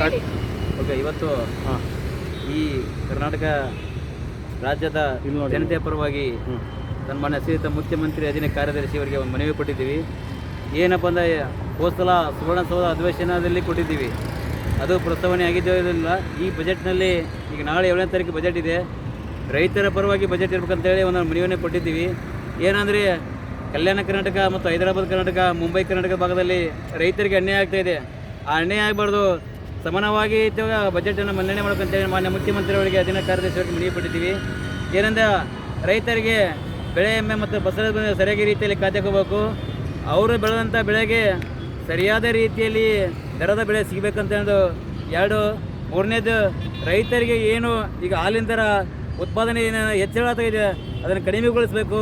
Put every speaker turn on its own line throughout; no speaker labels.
Okay ಇವತ್ತು
ಹಾಂ.
ಈ ಕರ್ನಾಟಕ ರಾಜ್ಯದ ಜನತೆಯ ಪರವಾಗಿ ಸನ್ಮಾನ್ಯ ಶ್ರೀಯುತ ಮುಖ್ಯಮಂತ್ರಿ ಅಧೀನ ಕಾರ್ಯದರ್ಶಿ ಅವರಿಗೆ ಒಂದು ಮನವಿ ಕೊಟ್ಟಿದ್ದೀವಿ. ಏನಪ್ಪ ಅಂದರೆ ಹೋದ್ಸಲ ಸುವರ್ಣಸೌಧ ಅಧಿವೇಶನದಲ್ಲಿ ಕೊಟ್ಟಿದ್ದೀವಿ. ಅದು ಪ್ರಸ್ತಾವನೆ ಆಗಿದ್ದರಿಂದ ಈ ಬಜೆಟ್ನಲ್ಲಿ ಈಗ ನಾಳೆ ಏಳನೇ ತಾರೀಕು ಬಜೆಟ್ ಇದೆ. ರೈತರ ಪರವಾಗಿ ಬಜೆಟ್ ಇರಬೇಕಂತೇಳಿ ಒಂದು ಮನವಿಯನ್ನು ಕೊಟ್ಟಿದ್ದೀವಿ. ಏನಂದರೆ ಕಲ್ಯಾಣ ಕರ್ನಾಟಕ ಮತ್ತು ಹೈದರಾಬಾದ್ ಕರ್ನಾಟಕ ಮುಂಬೈ ಕರ್ನಾಟಕ ಭಾಗದಲ್ಲಿ ರೈತರಿಗೆ ಅನ್ಯಾಯ ಆಗ್ತಾಯಿದೆ ಆ ಅನ್ಯಾಯ ಆಗಬಾರ್ದು. ಸಮಾನವಾಗಿ ಇದ್ದಾಗ ಬಜೆಟನ್ನು ಮಂಡನೆ ಮಾಡ್ಕೊಂತೇಳಿ ಮಾನ್ಯ ಮುಖ್ಯಮಂತ್ರಿಯವರಿಗೆ ಅಧೀನ ಕಾರ್ಯದರ್ಶಿಯವರಿಗೆ ಮನವಿ ಪಟ್ಟಿದ್ದೀವಿ ಏನಂದ್ರೆ ರೈತರಿಗೆ ಬೆಳೆ ಎಮ್ಮೆ ಮತ್ತು ಬಸಳೆ ಸರಿಯಾಗಿ ರೀತಿಯಲ್ಲಿ ಕಾಯ್ದುಕೋಬೇಕು ಅವರು ಬೆಳೆದಂಥ ಬೆಳೆಗೆ ಸರಿಯಾದ ರೀತಿಯಲ್ಲಿ ದರದ ಬೆಳೆ ಸಿಗಬೇಕಂತ ಹೇಳೋದು ಎರಡು. ಮೂರನೇದು ರೈತರಿಗೆ ಏನು ಈಗ ಹಾಲಿನ ದರ ಉತ್ಪಾದನೆ ಏನು ಹೆಚ್ಚಳ ಇದೆ, ಅದನ್ನು ಕಡಿಮೆಗೊಳಿಸಬೇಕು.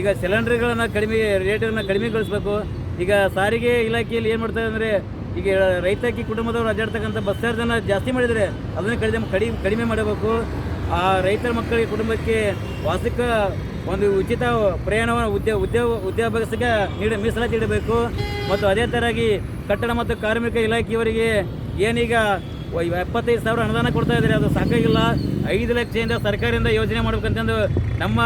ಈಗ ಸಿಲಿಂಡರ್ಗಳನ್ನು ಕಡಿಮೆ ರೇಟನ್ನು ಕಡಿಮೆಗೊಳಿಸಬೇಕು. ಈಗ ಸಾರಿಗೆ ಇಲಾಖೆಯಲ್ಲಿ ಏನು ಮಾಡ್ತಾರೆ ಅಂದರೆ ಈಗ ರೈತಾಕಿ ಕುಟುಂಬದವರು ಅಡ್ಡಾಡ್ತಕ್ಕಂಥ ಬಸ್ ಚಾರ್ಜನ್ನು ಜಾಸ್ತಿ ಮಾಡಿದರೆ ಅದನ್ನು ಕಡಿಮೆ ಕಡಿಮೆ ಮಾಡಬೇಕು. ಆ ರೈತರ ಮಕ್ಕಳಿಗೆ ಕುಟುಂಬಕ್ಕೆ ವಾರ್ಷಿಕ ಒಂದು ಉಚಿತ ಪ್ರಯಾಣವನ್ನು ಉದ್ಯೋಗ ಉದ್ಯೋಗ ಉದ್ಯೋಗಾಭ್ಯಾಸಕ್ಕೆ ನೀಡ ಮೀಸಲಾತಿ ಇಡಬೇಕು. ಮತ್ತು ಅದೇ ಥರವಾಗಿ ಕಟ್ಟಡ ಮತ್ತು ಕಾರ್ಮಿಕ ಇಲಾಖೆಯವರಿಗೆ ಏನೀಗ ಎಪ್ಪತ್ತೈದು ಸಾವಿರ ಅನುದಾನ ಕೊಡ್ತಾ ಇದ್ದಾರೆ. ಅದು ಸಾಕಾಗಿಲ್ಲ. ಐದು ಲಕ್ಷದಿಂದ ಸರ್ಕಾರದಿಂದ ಯೋಜನೆ ಮಾಡ್ಬೇಕಂತಂದು ನಮ್ಮ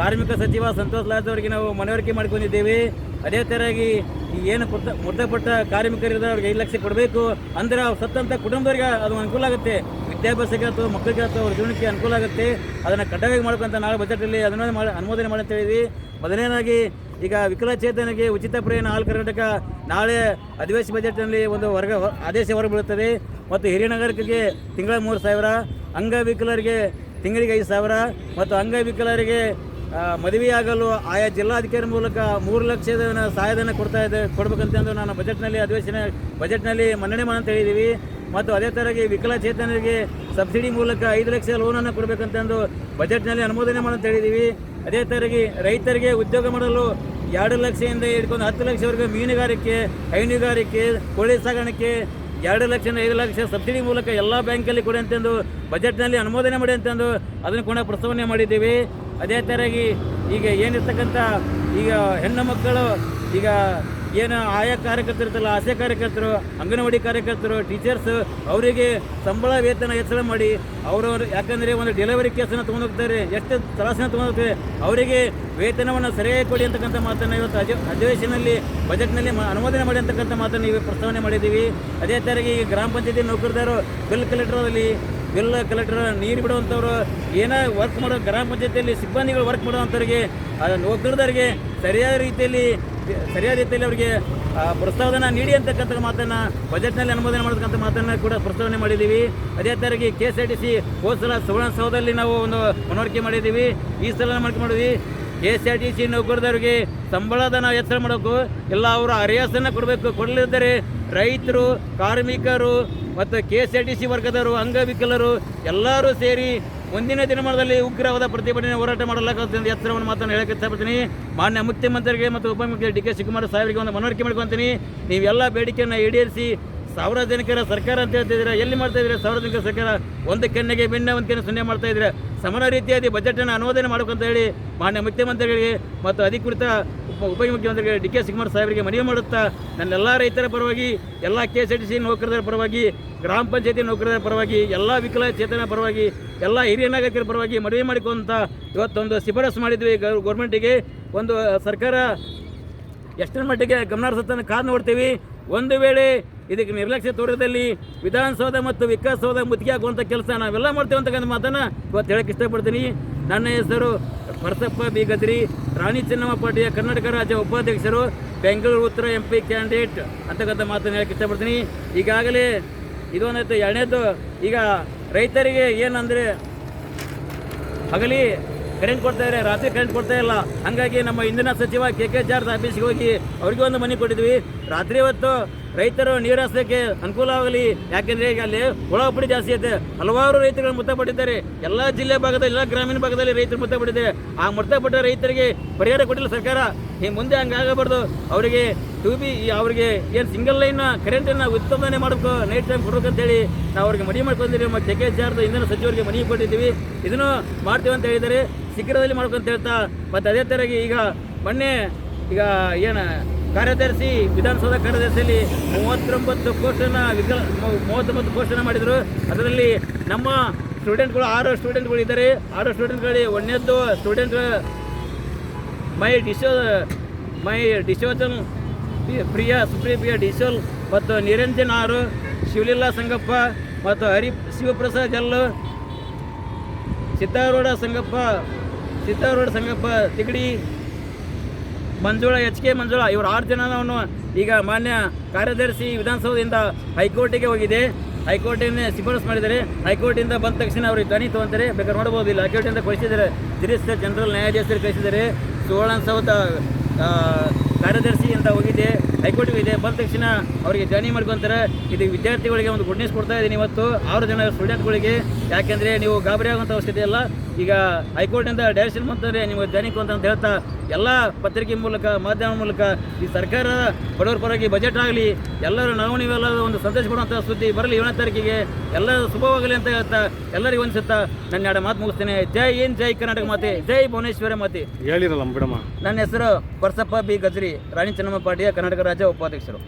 ಕಾರ್ಮಿಕ ಸಚಿವ ಸಂತೋಷ್ ಲಾಜ್ ಅವರಿಗೆ ನಾವು ಮನವರಿಕೆ ಮಾಡ್ಕೊಂಡಿದ್ದೇವೆ. ಅದೇ ಥರವಾಗಿ ಏನು ಮೃತ, ಮೃತಪಟ್ಟ ಕಾರ್ಮಿಕರಿಂದ ಅವ್ರಿಗೆ ಐದು ಲಕ್ಷ ಕೊಡಬೇಕು ಅಂದ್ರೆ ಅವ್ರು ಸತ್ತಂಥ ಕುಟುಂಬದವರಿಗೆ ಅದು ಅನುಕೂಲ ಆಗುತ್ತೆ. ವಿದ್ಯಾಭ್ಯಾಸಕ್ಕೆ ಅಥವಾ ಮಕ್ಕಳಿಗೆ ಅಥವಾ ಅವ್ರ ಜೀವನಕ್ಕೆ ಅನುಕೂಲ ಆಗುತ್ತೆ. ಅದನ್ನು ಕಡ್ಡಾಯವಾಗಿ ಮಾಡ್ಬೇಕಂತ ನಾಳೆ ಬಜೆಟಲ್ಲಿ ಅದನ್ನು ಮಾಡಿ, ಅನುಮೋದನೆ ಮಾಡಿ ಅಂತ ಹೇಳಿದ್ವಿ ಮೊದಲನೇದಾಗಿ ಈಗ ವಿಕಲಚೇತನಿಗೆ ಉಚಿತ ಪ್ರಯಾಣ ಆಲ್ ಕರ್ನಾಟಕ ನಾಳೆ ಅಧಿವೇಶನ ಬಜೆಟ್ನಲ್ಲಿ ಒಂದು ವರ್ಗ, ಆದೇಶ ಹೊರಬೀಳುತ್ತದೆ. ಮತ್ತು ಹಿರಿಯ ನಾಗರಿಕರಿಗೆ ತಿಂಗಳ ಮೂರು ಸಾವಿರ, ಅಂಗವಿಕಲರಿಗೆ ತಿಂಗಳಿಗೆ ಐದು ಸಾವಿರ ಮತ್ತು ಅಂಗವಿಕಲರಿಗೆ ಮದುವೆಯಾಗಲು ಆಯಾ ಜಿಲ್ಲಾಧಿಕಾರಿ ಮೂಲಕ ಮೂರು ಲಕ್ಷದ ಸಹಾಯಧನ ಕೊಡ್ತಾ ಇದೆ, ಕೊಡ್ಬೇಕಂತಂದು ನಾನು ಬಜೆಟ್ನಲ್ಲಿ ಅಧಿವೇಶನ, ಬಜೆಟ್ನಲ್ಲಿ ಮನ್ನಣೆ ಮಾಡಂತ ಹೇಳಿದ್ದೀವಿ. ಮತ್ತು ಅದೇ ಥರಗೆ ವಿಕಲಚೇತನರಿಗೆ ಸಬ್ಸಿಡಿ ಮೂಲಕ ಐದು ಲಕ್ಷ ಲೋನನ್ನು ಕೊಡಬೇಕಂತಂದು ಬಜೆಟ್ನಲ್ಲಿ ಅನುಮೋದನೆ ಮಾಡಂತ ಹೇಳಿದ್ದೀವಿ. ಅದೇ ಥರಗೆ ರೈತರಿಗೆ ಉದ್ಯೋಗ ಮಾಡಲು ಎರಡು ಲಕ್ಷದಿಂದ ಹಿಡ್ಕೊಂಡು ಹತ್ತು ಲಕ್ಷವರೆಗೂ ಮೀನುಗಾರಿಕೆ, ಹೈನುಗಾರಿಕೆ, ಕೋಳಿ ಸಾಗಾಣಿಕೆ ಎರಡು ಲಕ್ಷ ಐದು ಲಕ್ಷ ಸಬ್ಸಿಡಿ ಮೂಲಕ ಎಲ್ಲ ಬ್ಯಾಂಕಲ್ಲಿ ಕೊಡಿ ಅಂತಂದು ಬಜೆಟ್ನಲ್ಲಿ ಅನುಮೋದನೆ ಮಾಡಿ ಅಂತಂದು ಅದನ್ನು ಕೂಡ ಪ್ರಸ್ತಾವನೆ ಮಾಡಿದ್ದೀವಿ. ಅದೇ ಥರಾಗಿ ಈಗ ಏನಿರ್ತಕ್ಕಂಥ ಈಗ ಹೆಣ್ಣು ಮಕ್ಕಳು ಈಗ ಏನು ಆಯಾ ಕಾರ್ಯಕರ್ತರು ಇರ್ತಲ್ಲ ಆಸೆ ಕಾರ್ಯಕರ್ತರು, ಅಂಗನವಾಡಿ ಕಾರ್ಯಕರ್ತರು ಟೀಚರ್ಸ್ ಅವರಿಗೆ ಸಂಬಳ, ವೇತನ ಹೆಚ್ಚಳ ಮಾಡಿ ಅವರವರು, ಯಾಕಂದರೆ ಒಂದು ಡೆಲಿವರಿ ಕೇಸನ್ನು ತೊಗೊಂಡೋಗ್ತಾರೆ, ಎಷ್ಟು ತಲಾಸನ್ನು ತೊಗೊಂಡೋಗ್ತಾರೆ, ಅವರಿಗೆ ವೇತನವನ್ನು ಸರಿಯಾಗಿ ಕೊಡಿ ಅಂತಕ್ಕಂಥ ಮಾತನ್ನು ಇವತ್ತು ಅಧಿ ಅಧಿವೇಶನದಲ್ಲಿ ಬಜೆಟ್ನಲ್ಲಿ ಅನುಮೋದನೆ ಮಾಡಿ ಅಂತಕ್ಕಂಥ ಮಾತನ್ನು ಈಗ ಪ್ರಸ್ತಾವನೆ ಮಾಡಿದ್ದೀವಿ. ಅದೇ ಥರ ಈ ಗ್ರಾಮ ಪಂಚಾಯತಿ ನೌಕರದಾರು ಬಿಲ್ ಕಲೆಕ್ಟರಲ್ಲಿ ಬಿಲ್ ಕಲೆಕ್ಟರ್ ನೀರು ಬಿಡುವಂಥವ್ರು ಏನೇ ವರ್ಕ್ ಮಾಡೋ ಗ್ರಾಮ ಪಂಚಾಯತಿಯಲ್ಲಿ ಸಿಬ್ಬಂದಿಗಳು ವರ್ಕ್ ಮಾಡುವಂಥವ್ರಿಗೆ ನೌಕರದವರಿಗೆ ಸರಿಯಾದ ರೀತಿಯಲ್ಲಿ ಸರಿಯಾದ ರೀತಿಯಲ್ಲಿ ಅವರಿಗೆ ಪ್ರಸ್ತಾವನ ನೀಡಿ ಅಂತಕ್ಕಂಥ ಮಾತನ್ನು ಬಜೆಟ್ನಲ್ಲಿ ಅನುಮೋದನೆ ಮಾಡತಕ್ಕಂಥ ಮಾತನ್ನು ಕೂಡ ಪ್ರಸ್ತಾವನೆ ಮಾಡಿದ್ದೀವಿ. ಅದೇ ಥರಗೆ K S R T C ಹೋದ ಸಲ ಸುವರ್ಣಸೌಧದಲ್ಲಿ ನಾವು ಒಂದು ಮನವರಿಕೆ ಮಾಡಿದ್ದೀವಿ. ಈ ಸಲ ಮನವರಿಕೆ ಮಾಡಿದ್ವಿ. K S R T C ನೌಕರದವರಿಗೆ ಸಂಬಳದ ನಾವು ಹೆಚ್ಚಳ ಮಾಡಬೇಕು ಎಲ್ಲ ಅವರು ಅರಿಯಾಸನ್ನು ಕೊಡಬೇಕು. ಕೊಡಲಿದ್ದರೆ ರೈತರು, ಕಾರ್ಮಿಕರು ಮತ್ತು K S R T C ವರ್ಗದವರು, ಅಂಗವಿಕಲರು ಎಲ್ಲರೂ ಸೇರಿ ಮುಂದಿನ ದಿನಮಾನದಲ್ಲಿ ಉಗ್ರವಾದ ಪ್ರತಿಭಟನೆ ಹೋರಾಟ ಮಾಡಲಾಗುತ್ತದೆ ಎಚ್ಚರವನ್ನು ಮಾತನ್ನು ಹೇಳಕ್ಕೆ ಇಷ್ಟಪಡ್ತೀನಿ. ಮಾನ್ಯ ಮುಖ್ಯಮಂತ್ರಿಗೆ ಮತ್ತು ಉಪಮುಖ್ಯಮಂತ್ರಿ ಡಿ ಕೆ ಶಿವಕುಮಾರ್ ಸಾಹೇಬರಿಗೆ ಒಂದು ಮನವರಿಕೆ ಮಾಡ್ಕೊತೀನಿ ನೀವೆಲ್ಲ ಬೇಡಿಕೆಯನ್ನು ಈಡೇರಿಸಿ ಸಾರ್ವಜನಿಕರ ಸರ್ಕಾರ ಅಂತ ಹೇಳ್ತಿದ್ದೀರಾ? ಎಲ್ಲಿ ಮಾಡ್ತಾ ಇದ್ದೀರಾ? ಸಾರ್ವಜನಿಕರ ಸರ್ಕಾರ ಒಂದು ಕೆನ್ನೆಗೆ ಬೆಣ್ಣೆ, ಒಂದು ಕೆನ್ನೆ ಸೊನ್ನೆ ಮಾಡ್ತಾ ಇದ್ದೀರಾ? ಸಮಾನ ರೀತಿಯಾಗಿ ಬಜೆಟನ್ನು ಅನುಮೋದನೆ ಮಾಡಬೇಕಂತ ಹೇಳಿ ಮಾನ್ಯ ಮುಖ್ಯಮಂತ್ರಿಗಳಿಗೆ ಮತ್ತು ಅಧಿಕೃತ ಉಪ ಉಪಮುಖ್ಯಮಂತ್ರಿಗಳಿಗೆ ಡಿ ಕೆ ಶಿವಕುಮಾರ್ ಸಾಹೇಬರಿಗೆ ಮನವಿ ಮಾಡುತ್ತಾ, ನನ್ನೆಲ್ಲ ರೈತರ ಪರವಾಗಿ, ಎಲ್ಲ ಕೆ ಎಸ್ ಟಿ ಸಿ ನೌಕರರ ಪರವಾಗಿ, ಗ್ರಾಮ ಪಂಚಾಯತಿ ನೌಕರರ ಪರವಾಗಿ, ಎಲ್ಲ ವಿಕಲಚೇತನ ಪರವಾಗಿ, ಎಲ್ಲ ಹಿರಿಯ ನಾಗರಿಕರ ಪರವಾಗಿ ಮನವಿ ಮಾಡಿಕೊಂತ ಇವತ್ತೊಂದು ಶಿಫಾರಸು ಮಾಡಿದ್ವಿ ಗೌರ್ಮೆಂಟಿಗೆ. ಒಂದು ಸರ್ಕಾರ ಎಷ್ಟರ ಮಟ್ಟಿಗೆ ಗಮನ ಹರಿಸುತ್ತನ್ನು ಕಾದು ನೋಡ್ತೀವಿ. ಒಂದು ವೇಳೆ ಇದಕ್ಕೆ ನಿರ್ಲಕ್ಷ್ಯ ತೋರಿದಲ್ಲಿ ವಿಧಾನಸೌಧ ಮತ್ತು ವಿಕಾಸಸೌಧ ಮುತ್ತಿಗೆ ಆಗುವಂಥ ಕೆಲಸ ನಾವೆಲ್ಲ ಮಾಡ್ತೇವೆ ಅಂತಕ್ಕಂಥ ಮಾತನ್ನು ಇವತ್ತು ಹೇಳಕ್ಕೆ ಇಷ್ಟಪಡ್ತೀನಿ. ನನ್ನ ಹೆಸರು ಪರಸಪ್ಪ ಬೀಗದ್ರಿ ರಾಣಿ ಚೆನ್ನಮ್ಮ ಪಾರ್ಟಿಯ ಕರ್ನಾಟಕ ರಾಜ್ಯ ಉಪಾಧ್ಯಕ್ಷರು, ಬೆಂಗಳೂರು ಉತ್ತರ ಎಂ ಪಿ ಕ್ಯಾಂಡಿಡೇಟ್ ಅಂತಕ್ಕಂಥ ಮಾತನ್ನು ಹೇಳಕ್ಕೆ ಇಷ್ಟಪಡ್ತೀನಿ. ಈಗಾಗಲೇ ಇದೊಂದಾಯ್ತು ಎರಡನೇದು, ಈಗ ರೈತರಿಗೆ ಏನಂದರೆ ಹಗಲಿ ಕರೆಂಟ್ ಕೊಡ್ತಾ ಇದ್ದಾರೆ, ರಾತ್ರಿ ಕರೆಂಟ್ ಕೊಡ್ತಾ ಇಲ್ಲ. ಹಾಗಾಗಿ ನಮ್ಮ ಇಂಧನ ಸಚಿವ ಕೆ ಕೆ ಜಾರ್ಜ್ ಆಫೀಸ್ಗೆ ಹೋಗಿ ಅವ್ರಿಗೆ ಒಂದು ಮನೆ ಕೊಟ್ಟಿದ್ವಿ. ರಾತ್ರಿ ಹೊತ್ತು ರೈತರು ನೀರಾಸಕ್ಕೆ ಅನುಕೂಲ ಆಗಲಿ. ಯಾಕೆಂದ್ರೆ ಈಗ ಅಲ್ಲಿ ಒಳಪಡಿ ಜಾಸ್ತಿ ಐತೆ. ಹಲವಾರು ರೈತರು ಮೃತಪಟ್ಟಿದ್ದಾರೆ ಎಲ್ಲ ಜಿಲ್ಲೆ ಭಾಗದಲ್ಲಿ, ಎಲ್ಲ ಗ್ರಾಮೀಣ ಭಾಗದಲ್ಲಿ ರೈತರು ಮೃತಪಟ್ಟಿದ್ದಾರೆ ಆ ಮೃತಪಟ್ಟ ರೈತರಿಗೆ ಪರಿಹಾರ ಕೊಟ್ಟಿಲ್ಲ ಸರ್ಕಾರ. ಈ ಮುಂದೆ ಹಂಗಾಗಬಾರ್ದು ಅವರಿಗೆ ಟು ಬಿ ಅವರಿಗೆ ಏನು ಸಿಂಗಲ್ ಲೈನ್ ಕರೆಂಟನ್ನು ಉತ್ಪಾದನೆ ಮಾಡಬೇಕು ನೈಟ್ ಟೈಮ್ ಕೊಡ್ಬೇಕು ಅಂತೇಳಿ ನಾವು ಅವ್ರಿಗೆ ಮನವಿ ಮಾಡ್ಕೊಂಡಿದ್ದೀವಿ. ನಮ್ಮ ಕೆ ಕೆ ಜಾರ್ದ ಇಂಧನ ಸಚಿವರಿಗೆ ಮನವಿ ಕೊಟ್ಟಿದ್ದೀವಿ. ಇದನ್ನು ಮಾಡ್ತೀವಿ ಅಂತ ಹೇಳಿದರೆ ಶೀಘ್ರದಲ್ಲಿ ಮಾಡ್ಕೊಂತ ಹೇಳ್ತಾ, ಮತ್ತು ಅದೇ ಥರಗೆ ಈಗ ಮೊನ್ನೆ ಈಗ ಏನು ಕಾರ್ಯದರ್ಶಿ, ವಿಧಾನಸೌಧ ಕಾರ್ಯದರ್ಶಿಯಲ್ಲಿ ಮೂವತ್ತೊಂಬತ್ತು ಕೋಶನ ವಿಕಲ ಮೂವತ್ತೊಂಬತ್ತು ಕೋಶನ ಮಾಡಿದರು. ಅದರಲ್ಲಿ ನಮ್ಮ ಸ್ಟೂಡೆಂಟ್ಗಳು, ಆರು ಸ್ಟೂಡೆಂಟ್ಗಳು ಇದ್ದಾರೆ. ಆರು ಸ್ಟೂಡೆಂಟ್ಗಳಲ್ಲಿ ಒಂದನೇದ್ದು ಸ್ಟೂಡೆಂಟ್ ಮೈ ಡಿಶೋ, ಮೈ ಡಿಶೋಜನ್ ಪ್ರಿಯ, ಸುಪ್ರಿಯ ಡಿಶೋಲ್ ಮತ್ತು ನಿರಂಜನ್ ಆರು, ಶಿವಲೀಲಾ ಸಂಗಪ್ಪ ಮತ್ತು Hari Shivaprasad L, Siddharoodha Sangappa Siddharoodha Sangappa Tigadi Manjula, H K Manjula, ಇವರು ಆರು ಜನವನ್ನು ಈಗ ಮಾನ್ಯ ಕಾರ್ಯದರ್ಶಿ ವಿಧಾನಸೌಧದಿಂದ ಹೈಕೋರ್ಟಿಗೆ ಹೋಗಿದೆ. ಹೈಕೋರ್ಟಿನ ಶಿಫಾರಸು ಮಾಡಿದ್ದಾರೆ. ಹೈಕೋರ್ಟಿಂದ ಬಂದ ತಕ್ಷಣ ಅವ್ರಿಗೆ ಧ್ವನಿ ತಗೊಂತಾರೆ. ಬೇಕಾದ್ರೆ ನೋಡ್ಬೋದು ಇಲ್ಲ ಹೈಕೋರ್ಟಿಂದ ಕಳಿಸಿದ್ದಾರೆ. ತಿರಿಸ್ ಜನರಲ್ ನ್ಯಾಯಾಧೀಶರು ಕಳಿಸಿದ್ದಾರೆ. ಸುವರ್ಣಸೌಧ ಕಾರ್ಯದರ್ಶಿ ಅಂತ ಹೋಗಿದೆ. ಹೈಕೋರ್ಟಿಗೆ ಇದೆ ಬಂದ ತಕ್ಷಣ ಅವರಿಗೆ ಜಾಯಿನ್ ಮಾಡ್ಕೊತಾರೆ. ಇದು ವಿದ್ಯಾರ್ಥಿಗಳಿಗೆ ಒಂದು ಗುಡ್ ಕೊಡ್ತಾ ಇದ್ದೀನಿ ಇವತ್ತು. ಆರು ಜನ ಸ್ಟೂಡೆಂಟ್ಗಳಿಗೆ. ಯಾಕೆಂದರೆ ನೀವು ಗಾಬರಿ ಆಗುವಂಥ ಅವಶ್ಯಕತೆ ಇಲ್ಲ. ಈಗ ಹೈಕೋರ್ಟಿಂದ ಡೈರೆಕ್ಷನ್ ಬಂತಂದರೆ ನಿಮಗೆ ದೈನಿಕ ಅಂತ ಹೇಳ್ತಾ ಎಲ್ಲ ಪತ್ರಿಕೆ ಮೂಲಕ ಮಾಧ್ಯಮ ಮೂಲಕ ಈ ಸರ್ಕಾರ ಬಡವರ ಪರವಾಗಿ ಬಜೆಟ್ ಆಗಲಿ ಎಲ್ಲರೂ ನಾವು ನೀವೆಲ್ಲ ಒಂದು ಸಂದೇಶ ಕೊಡುವಂಥ ಸುದ್ದಿ ಬರಲಿ ಏಳನೇ ತಾರೀಕಿಗೆ ಎಲ್ಲ ಶುಭವಾಗಲಿ ಅಂತ ಹೇಳ್ತಾ ಎಲ್ಲರಿಗೂ ಅನಿಸುತ್ತಾ ನನ್ನ ಎರಡು ಮಾತು ಮುಗಿಸ್ತೇನೆ. ಜೈ ಏನ್ ಜೈ ಕರ್ನಾಟಕ ಮಾತೆ ಜೈ ಭುವನೇಶ್ವರ ಮಾತೆ.
ಹೇಳಿರಲ್ಲ ಬಿಡಮ್ಮ.
ನನ್ನ ಹೆಸರು ಪರ್ಸಪ್ಪ ಬಿ. ಗಜ್ರಿ ರಾಣಿ ಚೆನ್ನಮ್ಮ ಪಾಟಿಯ ಕರ್ನಾಟಕ ರಾಜ್ಯ ಉಪಾಧ್ಯಕ್ಷರು.